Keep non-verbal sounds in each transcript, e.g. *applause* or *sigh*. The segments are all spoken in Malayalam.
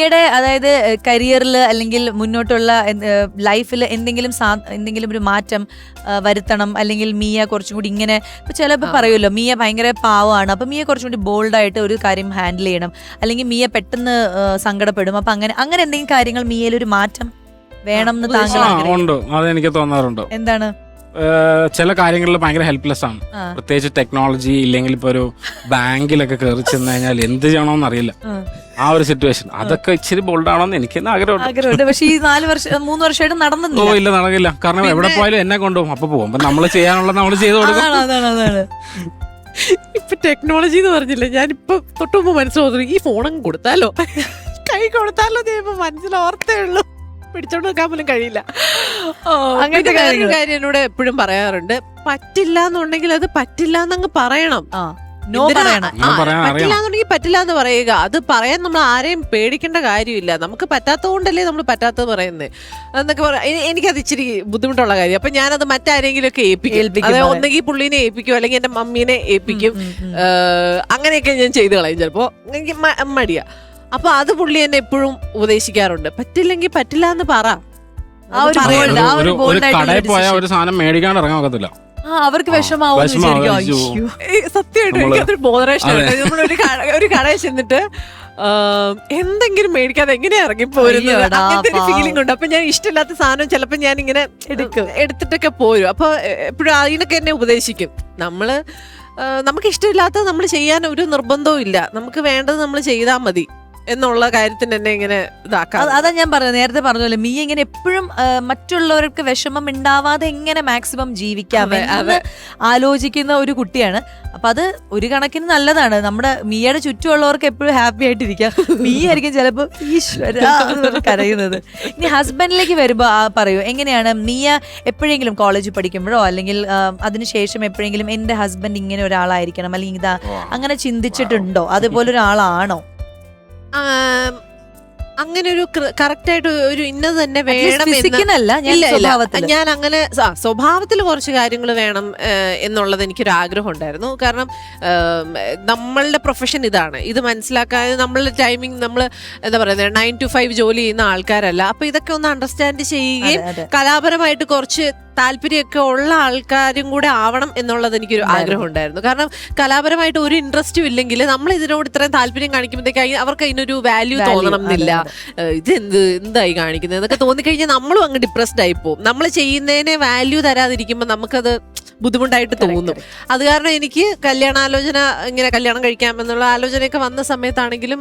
മിയയുടെ അതായത് കരിയറിൽ അല്ലെങ്കിൽ മുന്നോട്ടുള്ള ലൈഫിൽ എന്തെങ്കിലും സാ- എന്തെങ്കിലും ഒരു മാറ്റം ആ, വരുത്തണം. അല്ലെങ്കിൽ മിയ കുറച്ചും കൂടി ഇങ്ങനെ ഇപ്പൊ ചിലപ്പോൾ പറയുമല്ലോ മിയ ഭയങ്കര പാവമാണ് അപ്പൊ മിയ കുറച്ചും കൂടി ബോൾഡായിട്ട് ഒരു കാര്യം ഹാൻഡിൽ ചെയ്യണം. അല്ലെങ്കിൽ മിയ പെട്ടെന്ന് ആ, സങ്കടപ്പെടും. അപ്പൊ അങ്ങനെ അങ്ങനെ എന്തെങ്കിലും കാര്യങ്ങൾ മിയയിൽ ഒരു മാറ്റം വേണം എന്ന് താങ്കൾ ആ ആഗ്രഹിക്കുന്നു? ഉണ്ട്. അതെനിക്ക് തോന്നാറുണ്ട്. എന്താണ്? ചില കാര്യങ്ങളിൽ ഭയങ്കര ഹെൽപ്ലെസ് ആണ്. പ്രത്യേകിച്ച് ടെക്നോളജി ഇല്ലെങ്കിൽ ഇപ്പൊ ഒരു ബാങ്കിലൊക്കെ കയറി ചെന്ന് കഴിഞ്ഞാൽ എന്ത് ചെയ്യണമെന്ന് അറിയില്ല. ആ. ഒരു സിറ്റുവേഷൻ അതൊക്കെ ഇച്ചിരി ബോൾഡ് ആണോന്ന് എനിക്ക് ആഗ്രഹമുണ്ട്. പക്ഷേ ഈ നാല് വർഷം മൂന്ന് വർഷമായിട്ട് ഓ നടന്നില്ല ഇല്ല നടക്കില്ല. കാരണം എവിടെ പോയാലും എന്നെ കൊണ്ടുപോകും അപ്പൊ പോകും. അപ്പൊ നമ്മൾ ചെയ്യാനുള്ളത് നമ്മൾ ചെയ്തു കൊടുക്കും. അതാണ് അതാണ് അതാണ്. ഇപ്പൊ ടെക്നോളജി എന്ന് പറഞ്ഞില്ലേ ഞാനിപ്പൊ തൊട്ടുമ്പോ മനസ്സിലാവുന്നു ഈ ഫോണങ്ങ് കൊടുത്താലോ? കൈ കൊടുത്താലോ ഇപ്പൊ മനസ്സിലോർത്തേ ഉള്ളൂ. പിടിച്ചോണ്ട് വെക്കാൻ പോലും കഴിയില്ല. അങ്ങനത്തെ കാര്യം എന്നോട് എപ്പോഴും പറയാറുണ്ട് പറ്റില്ല എന്നുണ്ടെങ്കിൽ അത് പറ്റില്ല എന്നങ്ങ് പറയണം. ആ നോ പറയണം. പറ്റില്ല എന്നുണ്ടെങ്കിൽ പറ്റില്ല എന്ന് പറയുക. അത് പറയാൻ നമ്മൾ ആരെയും പേടിക്കേണ്ട കാര്യമില്ല. നമുക്ക് പറ്റാത്തതുകൊണ്ടല്ലേ നമ്മൾ പറ്റാത്തത് പറയുന്നത് എന്നൊക്കെ പറയാം എനിക്കത് ഇച്ചിരി ബുദ്ധിമുട്ടുള്ള കാര്യം. അപ്പൊ ഞാനത് മറ്റാരെങ്കിലും ഒക്കെ ഏൽപ്പിക്കും. ഒന്നെങ്കിൽ പുള്ളീനെ ഏൽപ്പിക്കും അല്ലെങ്കിൽ എന്റെ മമ്മീനെ ഏൽപ്പിക്കും. അങ്ങനെയൊക്കെ ഞാൻ ചെയ്തു കളയും ചിലപ്പോ. എനിക്ക് മടിയാ. അപ്പൊ അത് പുള്ളി എന്നെ എപ്പോഴും ഉപദേശിക്കാറുണ്ട്. പറ്റില്ലെങ്കിൽ പറ്റില്ല എന്ന് പറ. ആ ഒരു bold, ആ ഒരു ഒരു bold ഒരു ആയിട്ടുള്ള കടയിൽ ഒരു പോയാൽ ഒരു സാധനം മേടിക്കാൻ ഇറങ്ങാൻ ഒക്കത്തില്ല. ആ, അവർക്ക് വിഷമാവും വിഷമാവും, അയ്യോ. സത്യമായിട്ടും നമ്മൾ എനിക്കതൊരു ബോധറേഷൻ നമ്മളൊരു കട- ഒരു കടയിൽ ചെന്നിട്ട് എന്തെങ്കിലും മേടിക്കാതെ എങ്ങനെ ഇറങ്ങി അയ്യോടാ, അങ്ങനത്തെ ഒരു പാവം. ഫീലിംഗ് ഉണ്ട്. അപ്പൊ ഞാൻ ഇഷ്ടമില്ലാത്ത സാധനം ചിലപ്പോ ഞാൻ ഇങ്ങനെ എടുക്കും. എടുത്തിട്ടൊക്കെ പോരും. അപ്പൊ എപ്പോഴും അതിനൊക്കെ എന്നെ ഉപദേശിക്കും. നമ്മൾ നമുക്ക് ഇഷ്ടമില്ലാത്തത് നമ്മൾ ചെയ്യാൻ ഒരു നിർബന്ധവും ഇല്ല. നമുക്ക് വേണ്ടത് നമ്മൾ ചെയ്താൽ മതി. എന്നുള്ള കാര്യത്തിന് എന്നെ ഇങ്ങനെ ഇതാക്കാം അതാ ഞാൻ പറഞ്ഞത്. നേരത്തെ പറഞ്ഞല്ലോ മീ ഇങ്ങനെ എപ്പോഴും മറ്റുള്ളവർക്ക് വിഷമം ഉണ്ടാവാതെ എങ്ങനെ മാക്സിമം ജീവിക്കാം അതെ, എന്ന് ആലോചിക്കുന്ന ഒരു കുട്ടിയാണ്. അപ്പൊ അത് ഒരു കണക്കിന് നല്ലതാണ്. നമ്മുടെ മീയുടെ ചുറ്റുമുള്ളവർക്ക് എപ്പോഴും ഹാപ്പി ആയിട്ടിരിക്കാം. മീ ആയിരിക്കും ചിലപ്പോൾ ഈശ്വര കരയുന്നത്. ഇനി ഹസ്ബൻഡിലേക്ക് വരുമ്പോ ആ പറയൂ എങ്ങനെയാണ് മീയ എപ്പോഴെങ്കിലും കോളേജിൽ പഠിക്കുമ്പോഴോ അല്ലെങ്കിൽ അതിനുശേഷം എപ്പോഴെങ്കിലും എന്റെ ഹസ്ബൻഡ് ഇങ്ങനെ ഒരാളായിരിക്കണം അല്ലെങ്കിൽ ഇതാ അങ്ങനെ ചിന്തിച്ചിട്ടുണ്ടോ? അതുപോലെ ഒരാളാണോ അങ്ങനെ ഒരു കറക്റ്റ് ആയിട്ട് ഒരു ഇന്നത് തന്നെ വേണം ഞാൻ അങ്ങനെ സ്വഭാവത്തിൽ കുറച്ച് കാര്യങ്ങൾ വേണം എന്നുള്ളത് എനിക്കൊരു ആഗ്രഹം ഉണ്ടായിരുന്നു കാരണം നമ്മളുടെ പ്രൊഫഷൻ ഇതാണ്. ഇത് മനസ്സിലാക്കാൻ നമ്മളുടെ ടൈമിംഗ് നമ്മൾ എന്താ പറയുന്നത് നയൻ ടു ഫൈവ് ജോലി ചെയ്യുന്ന ആൾക്കാരല്ല. അപ്പൊ ഇതൊക്കെ ഒന്ന് അണ്ടർസ്റ്റാൻഡ് ചെയ്യുകയും. കലാപരമായിട്ട് കുറച്ച് താല്പര്യമൊക്കെ ഉള്ള ആൾക്കാരും കൂടെ ആവണം എന്നുള്ളത് എനിക്കൊരു ആഗ്രഹം ഉണ്ടായിരുന്നു കാരണം കലാപരമായിട്ട് ഒരു ഇൻട്രസ്റ്റും ഇല്ലെങ്കിൽ നമ്മൾ ഇതിനോട് ഇത്രയും താല്പര്യം കാണിക്കുമ്പോഴത്തേക്ക് അവർക്ക് അതിനൊരു വാല്യൂ തോന്നണം എന്നില്ല. ഇത് എന്ത് എന്തായി കാണിക്കുന്നത് എന്നൊക്കെ തോന്നിക്കഴിഞ്ഞാൽ നമ്മളും അങ്ങ് ഡിപ്രസ്ഡ് ആയി പോകും. നമ്മൾ ചെയ്യുന്നതിനെ വാല്യൂ തരാതിരിക്കുമ്പോൾ നമുക്കത് ബുദ്ധിമുട്ടായിട്ട് തോന്നും. അത് കാരണം എനിക്ക് കല്യാണാലോചന ഇങ്ങനെ കല്യാണം കഴിക്കാമെന്നുള്ള ആലോചനയൊക്കെ വന്ന സമയത്താണെങ്കിലും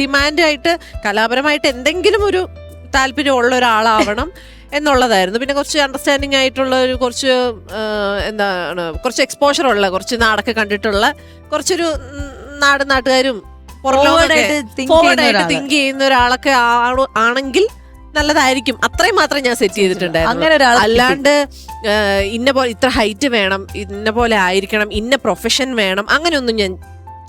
ഡിമാൻഡായിട്ട് കലാപരമായിട്ട് എന്തെങ്കിലും ഒരു താല്പര്യമുള്ള ഒരാളാവണം. *laughs* എന്നുള്ളതായിരുന്നു. പിന്നെ കുറച്ച് അണ്ടർസ്റ്റാൻഡിങ് ആയിട്ടുള്ള ഒരു കുറച്ച് എന്താണ് കുറച്ച് എക്സ്പോഷർ ഉള്ള കുറച്ച് നാടൊക്കെ കണ്ടിട്ടുള്ള കുറച്ചൊരു നാട് നാട്ടുകാരും. തിങ്ക് ചെയ്യുന്ന ഒരാളൊക്കെ ആണെങ്കിൽ നല്ലതായിരിക്കും. അത്രയും മാത്രം ഞാൻ സെറ്റ് ചെയ്തിട്ടുണ്ടായിരുന്നു. അങ്ങനെ ഒരാൾ അല്ലാണ്ട് ഇന്ന പോലെ ഇത്ര ഹൈറ്റ് വേണം ഇന്ന പോലെ ആയിരിക്കണം ഇന്ന പ്രൊഫഷൻ വേണം അങ്ങനെയൊന്നും ഞാൻ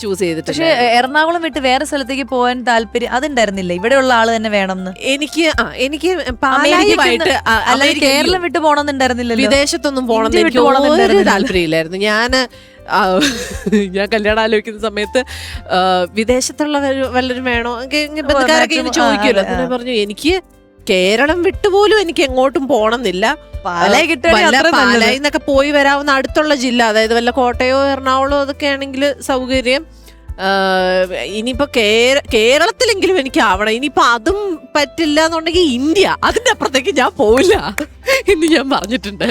ചൂസ് പക്ഷെ പക്ഷേ എറണാകുളം വിട്ട് വേറെ സ്ഥലത്തേക്ക് പോകാൻ താല്പര്യം അതുണ്ടായിരുന്നില്ല. ഇവിടെയുള്ള ആൾ തന്നെ വേണമെന്ന്. എനിക്ക് എനിക്ക് അല്ലാതെ കേരളം വിട്ട് പോകണമെന്നുണ്ടായിരുന്നില്ല വിദേശത്തൊന്നും പോകണം എനിക്ക്. താല്പര്യമില്ലായിരുന്നു. ഞാൻ ഞാൻ കല്യാണം ആലോചിക്കുന്ന സമയത്ത് വിദേശത്തുള്ള വല്ലരും വേണോ? ബന്ധുക്കാരൊക്കെ ചോദിക്കുമല്ലോ പറഞ്ഞു എനിക്ക് കേരളം വിട്ടുപോലും എനിക്ക് എങ്ങോട്ടും പോകണമെന്നില്ല പാലായി നിന്നൊക്കെ പോയി വരാവുന്ന അടുത്തുള്ള ജില്ല അതായത് വല്ല കോട്ടയോ എറണാകുളമോ അതൊക്കെ ആണെങ്കിൽ സൗകര്യം ഇനിയിപ്പോ കേര കേരളത്തിലെങ്കിലും എനിക്ക് ആവണം. ഇനിയിപ്പോ അതും പറ്റില്ല എന്നുണ്ടെങ്കിൽ ഇന്ത്യ. അതിന്റെ അപ്പുറത്തേക്ക് ഞാൻ പോവില്ല. എന്ന് ഞാൻ പറഞ്ഞിട്ടുണ്ട്.